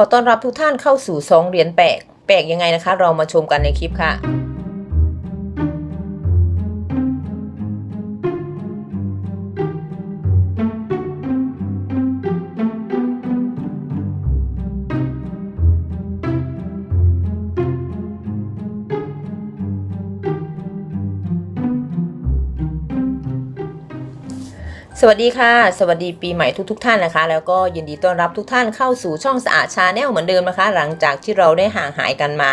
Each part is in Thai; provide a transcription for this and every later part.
ขอต้อนรับทุกท่านเข้าสู่สองเหรียญแปลก แปลกยังไงนะคะ เรามาชมกันในคลิปค่ะ สวัสดีค่ะ สวัสดีปีใหม่ทุกๆทท่านนะคะ แล้วก็ยินดีต้อนรับทุกท่านเข้าสู่ช่องสะอาดชาแนลเหมือนเดิมนะคะ หลังจากที่เราได้ห่างหายกันมา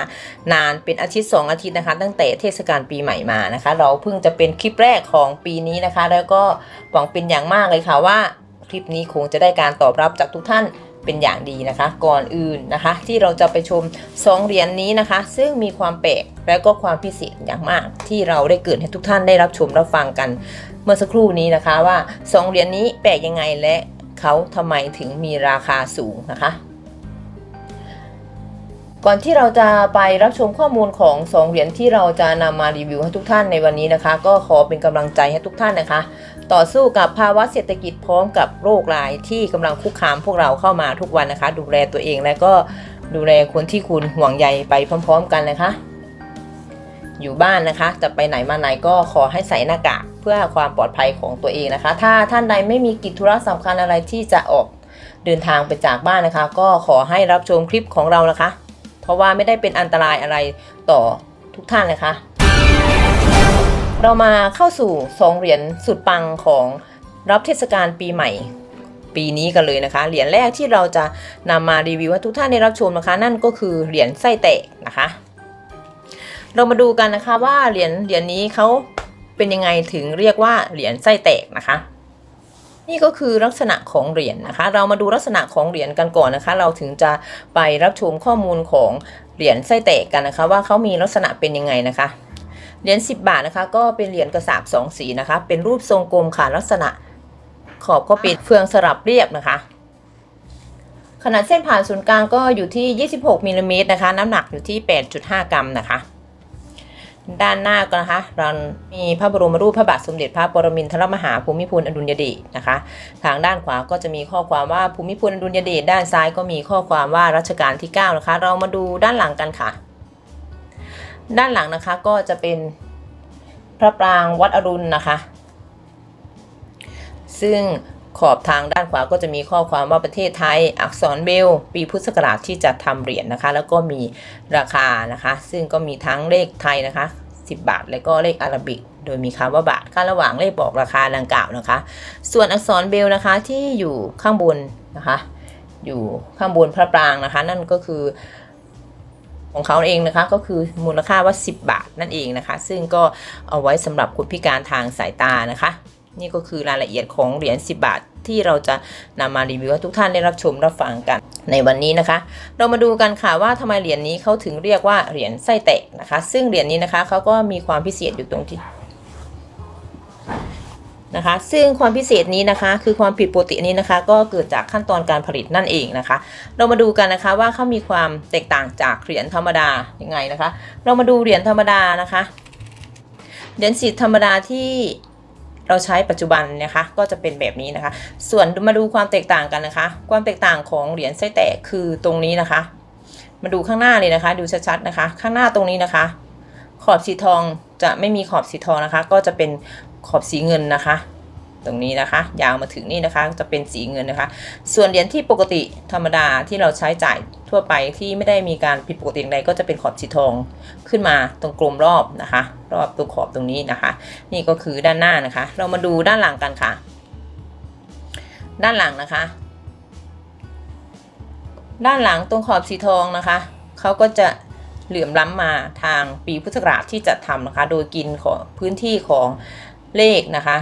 นานเป็นอาทิตย์ 2 อาทิตย์นะคะ ตั้งแต่เทศกาลปีใหม่มานะคะ เราเพิ่งจะเป็นคลิปแรกของปีนี้นะคะ แล้วก็หวังเป็นอย่างมากเลยค่ะว่า คลิปนี้คงจะได้การตอบรับจากทุกท่าน เป็นอย่างดีนะคะ ก่อนอื่นนะคะ ที่เราจะไปชมสองเหรียญนนี้นะคะ ซึ่งมีความแปลกและก็ความพิเศษอย่างมาก ที่เราได้เกิดให้ทุกท่านได้รับชมรับฟังกัน เมื่อสักครู่นี้นะคะว่าสองเหรียญนนี้แปลกยังไงและเขาทำไมถึงมีราคาสูงนะคะ ก่อนที่เราจะไปรับชมข้อมูลของสองเหรียญที่เราจะนำมารีวิวให้ทุกท่านในวันนี้นะคะ ก็ขอเป็นกำลังใจให้ทุกท่านนะคะ ต่อสู้กับภาวะเศรษฐกิจพร้อมกับโรคร้ายที่กำลังคุกคามพวกเราเข้ามาทุกวันนะคะ ดูแลตัวเองและก็ดูแลคนที่คุณห่วงใยไปพร้อม ๆ กันนะคะ อยู่บ้านนะคะ จะไปไหนมาไหนก็ขอให้ใส่หน้ากากเพื่อความปลอดภัยของตัวเองนะคะ ถ้าท่านใดไม่มีกิจธุระสำคัญอะไรที่จะออกเดินทางไปจากบ้านนะคะ ก็ขอให้รับชมคลิปของเรานะคะ เพราะว่าไม่ได้เป็นอันตรายอะไรต่อทุกท่านนะคะเรามาเข้าสู่สองเหรียญสุดปังของรับเทศกาลปีใหม่ปีนี้กันเลยนะคะ เหรียญแรกที่เราจะนำมารีวิวให้ทุกท่านได้รับชมนะคะ นั่นก็คือเหรียญไส้แตกนะคะ เรามาดูกันนะคะว่าเหรียญเหรียญนี้เขาเป็นยังไงถึงเรียกว่าเหรียญไส้แตกนะคะ นี่ก็คือลักษณะของเหรียญนะคะ เรามาดูลักษณะของเหรียญกันก่อนนะคะ เราถึงจะไปรับชมข้อมูลของเหรียญไส้แตกกันนะคะ ว่าเขามีลักษณะเป็นยังไงนะคะ เหรียญ10 บาทนะคะ ก็เป็นเหรียญกระสาบสองสีนะคะ เป็นรูปทรงกลมค่ะลักษณะขอบก็เป็นเฟืองสลับเรียบนะคะ ขนาดเส้นผ่านศูนย์กลางก็อยู่ที่ 26มิลลิเมตรนะคะ น้ำหนักอยู่ที่ 8.5 กรัมนะคะ ด้านหน้าก็นะคะเรามีพระบรมรูปพระบาทสมเด็จพระปรมินทรมหาภูมิพลอดุลยเดชนะคะ ทางด้านขวาก็จะมีข้อความว่าภูมิพลอดุลยเดชด้านซ้ายก็มีข้อความว่ารัชกาลที่ 9 นะคะ เรามาดูด้านหลังกันค่ะ ด้านหลังนะคะก็จะเป็นพระปรางวัดอรุณนะคะ ซึ่ง ขอบทางด้านขวาก็จะมีข้อความว่าประเทศไทย อักษรเบล ปีพุทธศักราชที่จะทำเหรียญนะคะ แล้วก็มีราคานะคะ ซึ่งก็มีทั้งเลขไทยนะคะ 10 บาท และก็เลขอาราบิก โดยมีคำว่าบาทค่าระหว่างเลขบอกราคาดังกล่าวนะคะ ส่วนอักษรเบลนะคะที่อยู่ข้างบนนะคะ อยู่ข้างบนพระปรางนะคะ นั่นก็คือของเขาเองนะคะก็คือมูลค่าว่า 10 บาทนั่นเองนะคะ ซึ่งก็เอาไว้สำหรับคนพิการทางสายตานะคะ นี่ก็คือรายละเอียดของเหรียญ 10 บาท ที่เราจะนำมารีวิวให้ทุกท่านได้รับชมรับฟังกัน ในวันนี้นะคะ เรามาดูกันค่ะว่าทำไมเหรียญนี้เขาถึงเรียกว่าเหรียญไส้แตกนะคะ ซึ่งเหรียญนี้นะคะเขาก็มีความพิเศษอยู่ตรงที่นะคะซึ่งความพิเศษนี้นะคะคือความผิดปกตินี้นะคะ ก็เกิดจากขั้นตอนการผลิตนั่นเองนะคะ เรามาดูกันนะคะว่าเขามีความแตกต่างจากเหรียญธรรมดายังไงนะคะ เรามาดูเหรียญธรรมดานะคะเหรียญสิทธิ์ธรรมดาที่ เราใช้ปัจจุบันนะคะ ก็จะเป็นแบบนี้นะคะ ส่วนมาดูความแตกต่างกันนะคะ ความแตกต่างของเหรียญไส้แตกคือตรงนี้นะคะ มาดูข้างหน้าเลยนะคะ ดูชัดๆนะคะ ข้างหน้าตรงนี้นะคะ ขอบสีทองจะไม่มีขอบสีทองนะคะ ก็จะเป็นขอบสีเงินนะคะ ตรงนี้นะคะ ยาวมาถึงนี่นะคะ จะเป็นสีเงินนะคะ ส่วนเหรียญที่ปกติธรรมดาที่เราใช้จ่ายทั่วไปที่ไม่ได้มีการผิดปกติใดก็จะเป็นขอบสีทองขึ้นมาตรงกลมรอบนะคะ รอบตัวขอบตรงนี้นะคะ นี่ก็คือด้านหน้านะคะ เรามาดูด้านหลังกันค่ะ ด้านหลังนะคะ ด้านหลังตรงขอบสีทองนะคะเขาก็จะเหลื่อมล้ำมาทางปีพุทธศักราชที่จะทำนะคะ โดยกินของพื้นที่ของเลขนะคะ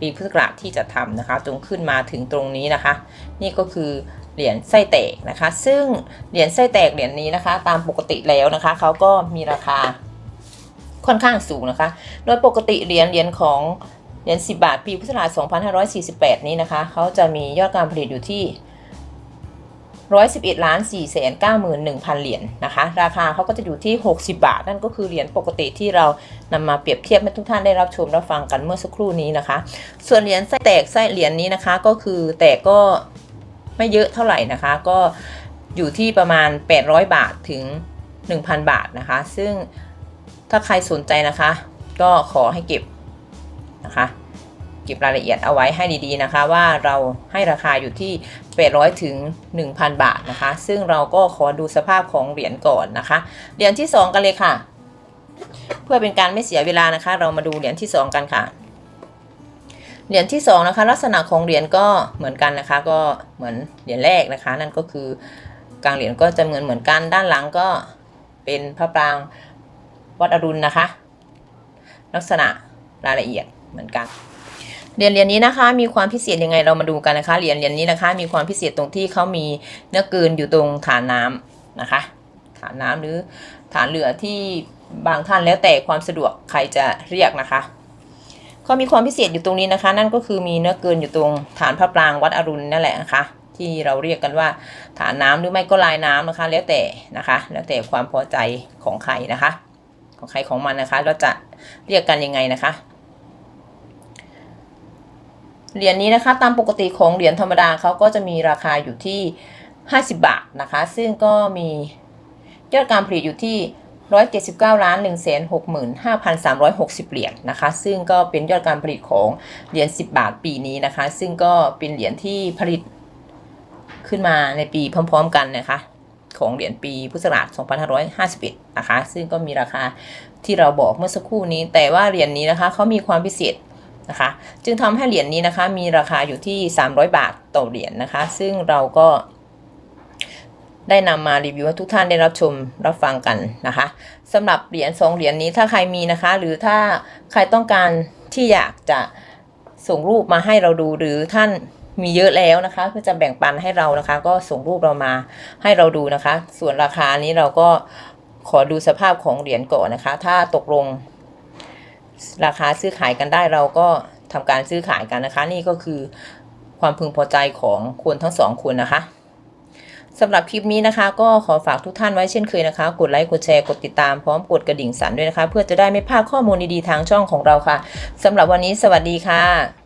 ปีพุทธศักราชที่จะทำนะคะจงขึ้นมาถึงตรงนี้นะคะ นี่ก็คือเหรียญไส้แตกนะคะ ซึ่งเหรียญไส้แตกเหรียญนี้นะคะ ตามปกติแล้วนะคะเขาก็มีราคาค่อนข้างสูงนะคะ โดยปกติเหรียญเหรียญของเหรียญ10 บาท ปีพุทธศักราช2548 นี้นะคะ เขาจะมียอดการผลิตอยู่ที่ 111ล้าน4แสน91,000 เหรียญนะคะ ราคาเขาก็จะอยู่ที่ 60 บาท นั่นก็คือเหรียญปกติที่เรานำมาเปรียบเทียบให้ทุกท่านได้รับชมรับฟังกันเมื่อสักครู่นี้นะคะ ส่วนเหรียญไส้แตกไส้เหรียญนี้นะคะ ก็คือแตกก็ไม่เยอะเท่าไหร่นะคะ ก็อยู่ที่ประมาณ 800 บาทถึง 1,000 บาทนะคะ ซึ่งถ้าใครสนใจนะคะ ก็ขอให้เก็บนะคะ เก็บรายละเอียดเอาไว้ให้ดีๆนะคะ ว่าเราให้ราคาอยู่ที่ 800 ถึง 1,000 บาทนะคะ ซึ่งเราก็ขอดูสภาพของเหรียญก่อนนะคะ เหรียญที่ 2 กันเลยค่ะ เพื่อเป็นการไม่เสียเวลานะคะ เรามาดูเหรียญที่ 2 กันค่ะเหรียญที่2นะคะลักษณะของเหรียญก็เหมือนกันนะคะ ก็เหมือนเหรียญแรกนะคะ นั่นก็คือกลางเหรียญก็จะเหมือนเหมือนกันด้านหลังก็เป็นพระปรางวัดอรุณนะคะ ลักษณะรายละเอียดเหมือนกัน เหรียญเหรียญนี้นะคะมีความพิเศษยังไงเรามาดูกันนะคะเหรียญเหรียญนี้นะคะ มีความพิเศษตรงที่เขามีเนื้อเกินอยู่ตรงฐานน้ำนะคะ ฐานน้ำหรือฐานเรือที่บางท่านแล้วแต่ความสะดวกใครจะเรียกนะคะเขามีความพิเศษอยู่ตรงนี้นะคะ นั่นก็คือมีเนื้อเกินอยู่ตรงฐานพระปรางวัดอรุณนั่นแหละนะคะ ที่เราเรียกกันว่าฐานน้ำหรือไม่ก็ลายน้ำนะคะ แล้วแต่นะคะ แล้วแต่ความพอใจของใครนะคะ ของใครของมันนะคะ เราจะเรียกกันยังไงนะคะ เหรียญนี้นะคะตามปกติของเหรียญธรรมดาเขาก็จะมีราคาอยู่ที่ 50 บาทนะคะ ซึ่งก็มียอดการผลิตอยู่ที่ 179ล้าน1 6 5 3 6 0 เหรียญนะคะ ซึ่งก็เป็นยอดการผลิตของเหรียญ10 บาทปีนี้นะคะ ซึ่งก็เป็นเหรียญที่ผลิตขึ้นมาในปีพร้อม ๆ กันนะคะของเหรียญปีพุทธศักราช2551 นะคะ ซึ่งก็มีราคาที่เราบอกเมื่อสักครู่นี้ แต่ว่าเหรียญนี้นะคะเขามีความพิเศษ นะคะ จึงทำให้เหรียญนี้นะคะ มีราคาอยู่ที่ 300 บาทต่อเหรียญนะคะ ซึ่งเราก็ได้นำมารีวิวให้ทุกท่านได้รับชมรับฟังกันนะคะสำหรับเหรียญ2เหรียญนี้ถ้าใครมีนะคะ หรือถ้าใครต้องการที่อยากจะส่งรูปมาให้เราดูหรือท่านมีเยอะแล้วนะคะเพื่อจะแบ่งปันให้เรานะคะ ก็ส่งรูปเรามาให้เราดูนะคะ ส่วนราคานี้เราก็ขอดูสภาพของเหรียญก่อนนะคะ ถ้าตกลง ราคาซื้อขายกันได้เราก็ทำการซื้อขายกันนะคะ นี่ก็คือความพึงพอใจของคนทั้งสองคนนะคะสำหรับคลิปนี้นะคะก็ขอฝากทุกท่านไว้เช่นเคยนะคะ กดไลค์กดแชร์กดติดตามพร้อมกดกระดิ่งสั่นด้วยนะคะ เพื่อจะได้ไม่พลาดข้อมูลดีๆทางช่องของเราค่ะสำหรับวันนี้สวัสดีค่ะ